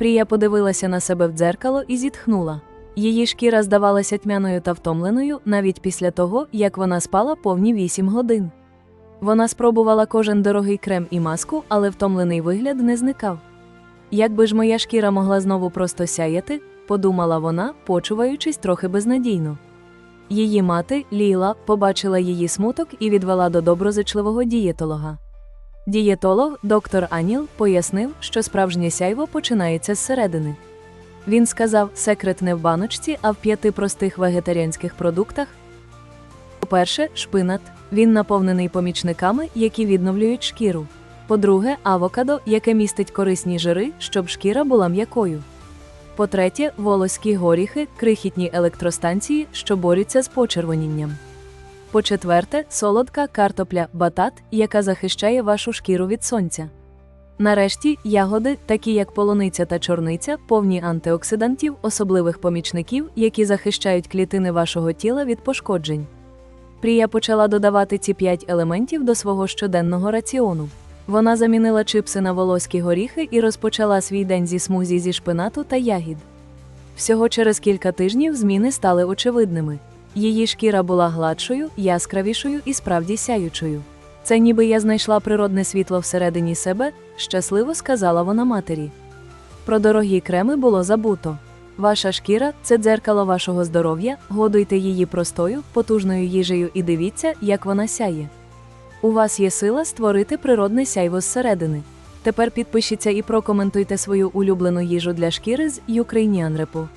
Прія подивилася на себе в дзеркало і зітхнула. Її шкіра здавалася тьмяною та втомленою навіть після того, як вона спала повні 8 годин. Вона спробувала кожен дорогий крем і маску, але втомлений вигляд не зникав. Якби ж моя шкіра могла знову просто сяяти, подумала вона, почуваючись трохи безнадійно. Її мати, Ліла, побачила її смуток і відвела до доброзичливого дієтолога. Дієтолог, доктор Аніл, пояснив, що справжнє сяйво починається зсередини. Він сказав, секрет не в баночці, а в п'яти простих вегетаріанських продуктах. По-перше, шпинат. Він наповнений помічниками, які відновлюють шкіру. По-друге, авокадо, яке містить корисні жири, щоб шкіра була м'якою. По-третє, волоські горіхи, крихітні електростанції, що борються з почервонінням. По-четверте, солодка картопля батат, яка захищає вашу шкіру від сонця. Нарешті, ягоди, такі як полуниця та чорниця, повні антиоксидантів, особливих помічників, які захищають клітини вашого тіла від пошкоджень. Прія почала додавати ці п'ять елементів до свого щоденного раціону. Вона замінила чипси на волоські горіхи і розпочала свій день зі смузі зі шпинату та ягід. Всього через кілька тижнів зміни стали очевидними. Її шкіра була гладшою, яскравішою і справді сяючою. Це ніби я знайшла природне світло всередині себе, щасливо сказала вона матері. Про дорогі креми було забуто. Ваша шкіра це дзеркало вашого здоров'я, годуйте її простою, потужною їжею і дивіться, як вона сяє. У вас є сила створити природне сяйво зсередини. Тепер підпишіться і прокоментуйте свою улюблену їжу для шкіри з Ukrainian Repo.